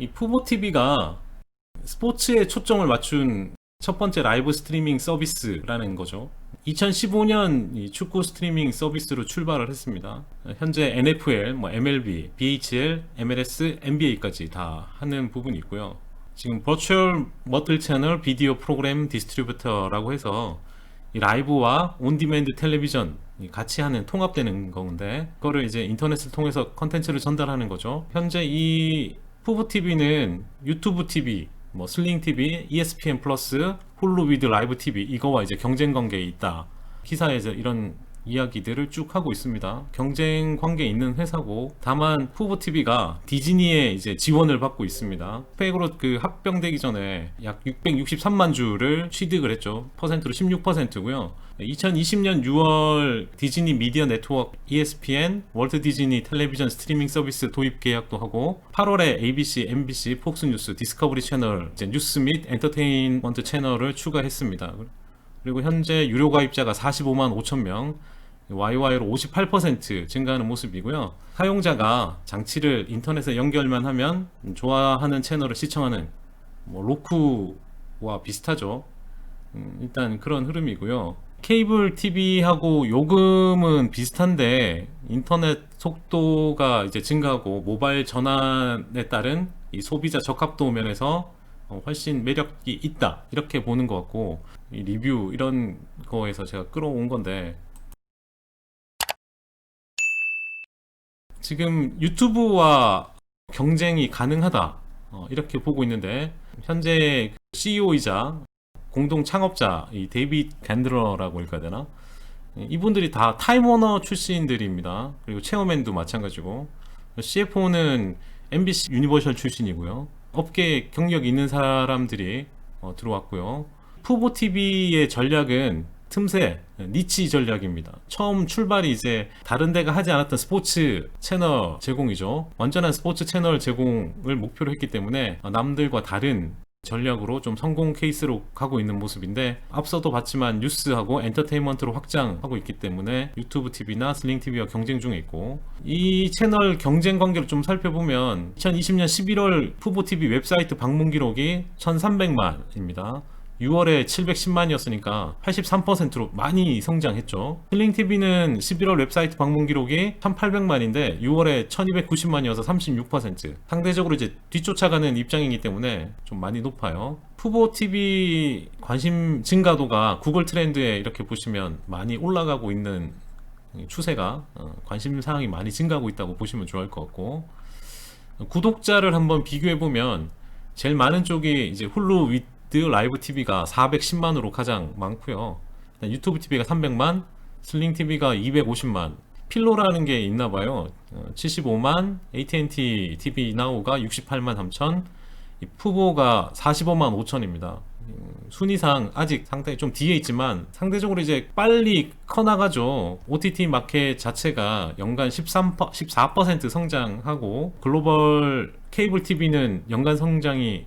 이 푸보 TV가 스포츠에 초점을 맞춘 첫 번째 라이브 스트리밍 서비스라는 거죠. 2015년 이 축구 스트리밍 서비스로 출발을 했습니다. 현재 NFL, 뭐 MLB, BHL, MLS, NBA까지 다 하는 부분이 있고요. 지금 버추얼 머틀 채널 비디오 프로그램 디스트리뷰터라고 해서 이 라이브와 온디맨드 텔레비전 이 같이 하는 통합되는 건데 그거를 이제 인터넷을 통해서 컨텐츠를 전달하는 거죠. 현재 이 푸브 TV는 유튜브 TV, 뭐 슬링 TV, ESPN 플러스, 홀로 위드 라이브 TV 이거와 이제 경쟁 관계에 있다. 기사에서 이런 이야기들을 쭉 하고 있습니다. 경쟁 관계에 있는 회사고 다만 푸브 TV가 디즈니의 이제 지원을 받고 있습니다. 스펙으로 그 합병되기 전에 약 663만 주를 취득을 했죠. 퍼센트로 16%고요. 2020년 6월 디즈니 미디어 네트워크 ESPN 월트 디즈니 텔레비전 스트리밍 서비스 도입 계약도 하고 8월에 ABC, MBC, 폭스 뉴스, 디스커버리 채널, 뉴스 및 엔터테인먼트 채널을 추가했습니다. 그리고 현재 유료 가입자가 45만 5천 명, YY로 58% 증가하는 모습이고요. 사용자가 장치를 인터넷에 연결만 하면 좋아하는 채널을 시청하는 뭐 로쿠와 비슷하죠. 음, 일단 그런 흐름이고요. 케이블 TV하고 요금은 비슷한데 인터넷 속도가 이제 증가하고 모바일 전환에 따른 이 소비자 적합도 면에서 어, 훨씬 매력이 있다 이렇게 보는 것 같고 이 리뷰 이런 거에서 제가 끌어온 건데 지금 유튜브와 경쟁이 가능하다. 어, 이렇게 보고 있는데 현재 CEO이자 공동 창업자 이 데이빗 간드러라고 할까 되나? 이분들이 다 타임워너 출신들입니다. 그리고 체어맨도 마찬가지고. CFO는 MBC 유니버셜 출신이고요. 업계 경력이 있는 사람들이 어, 들어왔고요. 푸보 TV의 전략은 틈새 니치 전략입니다. 처음 출발이 이제 다른 데가 하지 않았던 스포츠 채널 제공이죠. 완전한 스포츠 채널 제공을 목표로 했기 때문에 남들과 다른 전략으로 좀 성공 케이스로 가고 있는 모습인데 앞서도 봤지만 뉴스하고 엔터테인먼트로 확장하고 있기 때문에 유튜브 TV나 슬링 TV와 경쟁 중에 있고 이 채널 경쟁 관계를 좀 살펴보면 2020년 11월 푸보 TV 웹사이트 방문 기록이 1,300만입니다. 6월에 710만이었으니까 83%로 많이 성장했죠. 슬링 TV는 11월 웹사이트 방문 기록이 1,800만인데 6월에 1,290만이어서 36%. 상대적으로 이제 뒤쫓아가는 입장이기 때문에 좀 많이 높아요. 푸보 TV 관심 증가도가 구글 트렌드에 이렇게 보시면 많이 올라가고 있는 추세가 어, 관심 사항이 많이 증가하고 있다고 보시면 좋을 것 같고 구독자를 한번 비교해 보면 제일 많은 쪽이 이제 홀로 위 라이브 TV가 410만으로 가장 많고요. 유튜브 TV가 300만, 슬링 TV가 250만, 필로라는 게 있나 봐요. 75만, AT&T TV 나우가 68만 3천, 푸보가 45만 5천입니다. 순위상 아직 상당히 좀 뒤에 있지만 상대적으로 이제 빨리 커나가죠. OTT 마켓 자체가 연간 13, 14% 성장하고 글로벌 케이블 TV는 연간 성장이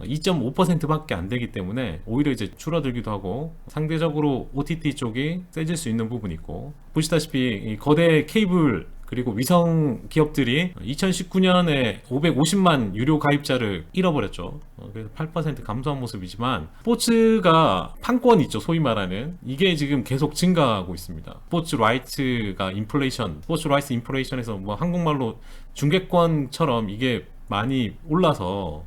2.5%밖에 안 되기 때문에 오히려 이제 줄어들기도 하고 상대적으로 OTT 쪽이 세질 수 있는 부분이 있고 보시다시피 이 거대 케이블 그리고 위성 기업들이 2019년에 550만 유료 가입자를 잃어버렸죠. 어, 그래서 8% 감소한 모습이지만 스포츠가 판권 있죠. 소위 말하는 이게 지금 계속 증가하고 있습니다. 스포츠 라이트가 인플레이션, 스포츠 라이트 인플레이션에서 뭐 한국말로 중계권처럼 이게 많이 올라서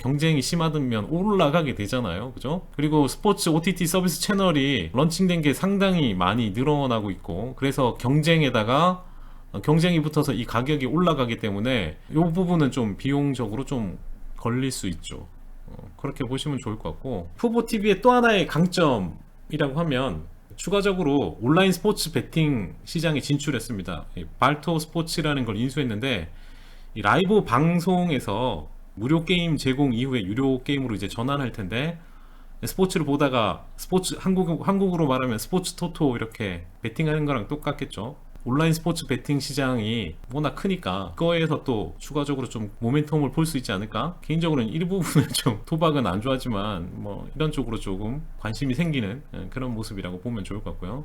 경쟁이 심하면 올라가게 되잖아요. 그죠? 그리고 스포츠 OTT 서비스 채널이 런칭된 게 상당히 많이 늘어나고 있고, 그래서 경쟁에다가 경쟁이 붙어서 이 가격이 올라가기 때문에 이 부분은 좀 비용적으로 좀 걸릴 수 있죠. 어, 그렇게 보시면 좋을 것 같고, 푸보 TV의 또 하나의 강점이라고 하면 추가적으로 온라인 스포츠 베팅 시장에 진출했습니다. 발토 스포츠라는 걸 인수했는데, 라이브 방송에서 무료 게임 제공 이후에 유료 게임으로 이제 전환할 텐데 스포츠를 보다가 스포츠 한국 한국으로 말하면 스포츠 토토 이렇게 베팅하는 거랑 똑같겠죠. 온라인 스포츠 베팅 시장이 워낙 크니까 그거에서 또 추가적으로 좀 모멘텀을 볼 수 있지 않을까? 개인적으로는 일부분은 좀 도박은 안 좋아하지만 뭐 이런 쪽으로 조금 관심이 생기는 그런 모습이라고 보면 좋을 것 같고요.